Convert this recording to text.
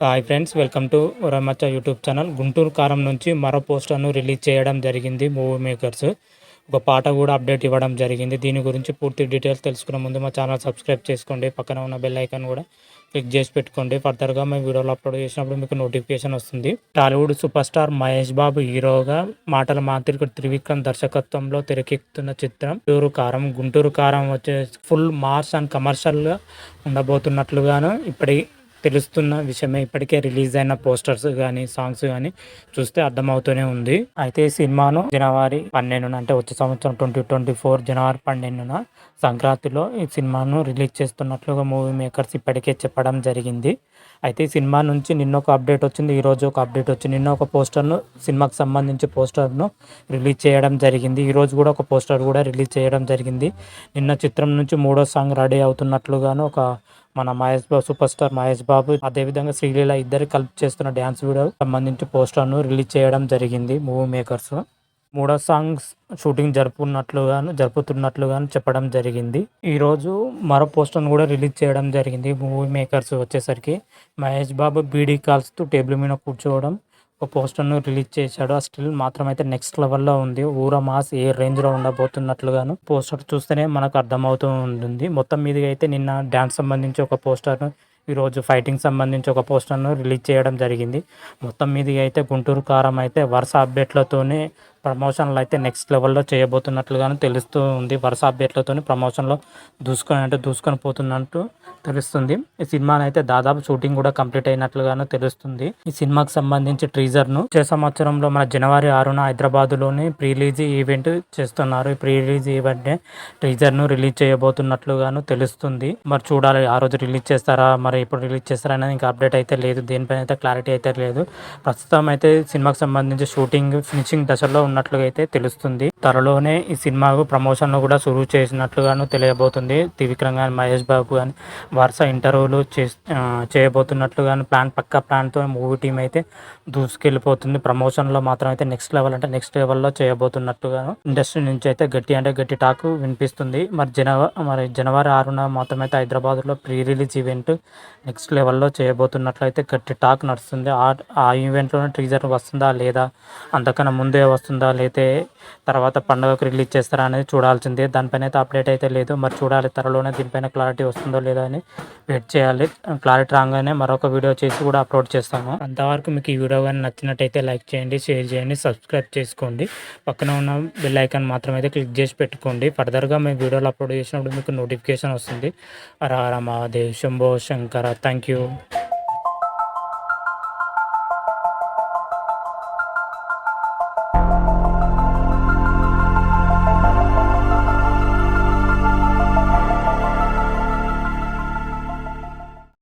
Hi friends welcome to Ramachcha YouTube channel Guntur Kaaram నుంచి మరో పోస్టర్ను రిలీజ్ చేయడం జరిగింది మూవీ మేకర్స్ ఒక పాట కూడా అప్డేట్ ఇవ్వడం జరిగింది. దీని గురించి పూర్తి డీటెయిల్స్ తెలుసుకునే ముందు మా ఛానల్ సబ్స్క్రైబ్ చేసుకోండి. పక్కన ఉన్న బెల్ ఐకాన్ కూడా క్లిక్ చేసి పెట్టుకోండి. ఫర్దర్గా మేము వీడియోలు అప్లోడ్ చేసినప్పుడు మీకు నోటిఫికేషన్ వస్తుంది. Tollywood super star Mahesh Babu హీరోగా మాటల మాంత్రికుడు త్రివిక్రమ్ దర్శకత్వంలో తెరకెక్కుతున్న చిత్రం. గుంటూరు కారం గుంటూరు కారం వచ్చే ఫుల్ మార్స్ అండ్ కమర్షియల్గా ఉండబోతున్నట్లుగాను ఇప్పటి తెలుస్తున్న విషయమే ఇప్పటికే రిలీజ్ అయిన పోస్టర్స్ కానీ సాంగ్స్ కానీ చూస్తే అర్థమవుతూనే ఉంది. అయితే ఈ సినిమాను జనవరి పన్నెండున అంటే వచ్చే సంవత్సరం ట్వంటీ ట్వంటీ ఫోర్ జనవరి పన్నెండున సంక్రాంతిలో ఈ సినిమాను రిలీజ్ చేస్తున్నట్లుగా మూవీ మేకర్స్ ఇప్పటికే చెప్పడం జరిగింది. అయితే ఈ సినిమా నుంచి నిన్న ఒక అప్డేట్ వచ్చింది. ఈరోజు ఒక అప్డేట్ వచ్చింది. నిన్న ఒక పోస్టర్ను సినిమాకి సంబంధించి పోస్టర్ను రిలీజ్ చేయడం జరిగింది. ఈరోజు కూడా ఒక పోస్టర్ కూడా రిలీజ్ చేయడం జరిగింది. నిన్న చిత్రం నుంచి మూడో సాంగ్ రెడీ అవుతున్నట్లుగాను ఒక మన మహేష్ బాబు సూపర్ స్టార్ మహేష్ బాబు అదేవిధంగా శ్రీలీల ఇద్దరు కలిపి చేస్తున్న డ్యాన్స్ వీడియో సంబంధించి పోస్టర్ను రిలీజ్ చేయడం జరిగింది మూవీ మేకర్స్. మూడో సాంగ్స్ షూటింగ్ జరుపుకున్నట్లుగాను జరుపుతున్నట్లుగాను చెప్పడం జరిగింది. ఈరోజు మరో పోస్టర్ను కూడా రిలీజ్ చేయడం జరిగింది మూవీ మేకర్స్ వచ్చేసరికి. మహేష్ బాబు బీడీ కాల్స్తూ టేబుల్ మీద కూర్చోవడం ఒక పోస్టర్ను రిలీజ్ చేశాడు. ఆ స్టిల్ మాత్రం అయితే నెక్స్ట్ లెవెల్లో ఉంది. ఊర మాస్ ఏ రేంజ్లో ఉండబోతున్నట్లుగాను పోస్టర్ చూస్తేనే మనకు అర్థమవుతూ ఉంటుంది. మొత్తం మీదుగా అయితే నిన్న డ్యాన్స్ సంబంధించి ఒక పోస్టర్ను ఈరోజు ఫైటింగ్ సంబంధించి ఒక పోస్టర్ను రిలీజ్ చేయడం జరిగింది. మొత్తం మీదుగా అయితే గుంటూరు కారం అయితే వరుస అప్డేట్లతోనే ప్రమోషన్లు అయితే నెక్స్ట్ లెవెల్లో చేయబోతున్నట్లుగాను తెలుస్తూ ఉంది. వరుస అప్డేట్లతోని ప్రమోషన్లో దూసుకొని అంటే దూసుకొని పోతున్నట్టు తెలుస్తుంది. ఈ సినిమాని అయితే దాదాపు షూటింగ్ కూడా కంప్లీట్ అయినట్లుగాను తెలుస్తుంది. ఈ సినిమాకి సంబంధించి ట్రీజర్ను వచ్చే సంవత్సరంలో మన జనవరి ఆరున హైదరాబాద్లోని ప్రీలీజ్ ప్రీ రిలీజ్ ఈవెంట్ చేస్తున్నారు. ఈ ప్రీ రిలీజ్ ఈవెంట్ ట్రీజర్ను రిలీజ్ చేయబోతున్నట్లుగాను తెలుస్తుంది. మరి చూడాలి ఆ రోజు రిలీజ్ చేస్తారా మరి ఎప్పుడు రిలీజ్ చేస్తారా అనేది ఇంకా అప్డేట్ అయితే లేదు. దేనిపైన అయితే క్లారిటీ అయితే లేదు. ప్రస్తుతం అయితే సినిమాకి సంబంధించి షూటింగ్ ఫినిషింగ్ దశలో ఉన్నట్లుగా అయితే తెలుస్తుంది. త్వరలోనే ఈ సినిమాకు ప్రమోషన్లు కూడా సురువు చేసినట్లుగాను తెలియబోతుంది. త్రివిక్రమ్ కానీ మహేష్ బాబు కానీ వరుస ఇంటర్వ్యూలు చే చేయబోతున్నట్లుగాను ప్లాన్ పక్క ప్లాన్తో మూవీ టీం అయితే దూసుకెళ్ళిపోతుంది. ప్రమోషన్లో మాత్రం అయితే నెక్స్ట్ లెవెల్ అంటే నెక్స్ట్ లెవెల్లో చేయబోతున్నట్టుగాను ఇండస్ట్రీ నుంచి అయితే గట్టి అంటే గట్టి టాక్ వినిపిస్తుంది. మరి జనవ మరి జనవరి ఆరున మాత్రం అయితే హైదరాబాద్లో ప్రీ రిలీజ్ ఈవెంట్ నెక్స్ట్ లెవెల్లో చేయబోతున్నట్లయితే గట్టి టాక్ నడుస్తుంది. ఆ ఆ ఈవెంట్లోనే ట్రీజర్ వస్తుందా లేదా అంతకన్నా ముందే వస్తుందా లేతే తర్వాత పండుగకు రిలీజ్ చేస్తారా అనేది చూడాల్సిందే. దానిపైన అయితే అప్డేట్ అయితే లేదు. మరి చూడాలి త్వరలోనే దీనిపైన క్లారిటీ వస్తుందో లేదో అని వెయిట్ చేయాలి. క్లారిటీ రాగానే మరొక వీడియో చేసి కూడా అప్లోడ్ చేస్తాము. అంతవరకు మీకు ఈ వీడియో కానీ నచ్చినట్టయితే లైక్ చేయండి షేర్ చేయండి సబ్స్క్రైబ్ చేసుకోండి. పక్కన ఉన్న బెల్ ఐకాన్ మాత్రం అయితే క్లిక్ చేసి పెట్టుకోండి. ఫర్దర్గా మేము వీడియోలు అప్లోడ్ చేసినప్పుడు మీకు నోటిఫికేషన్ వస్తుంది. హర దేవ్ శంభో శంకర. Thank you.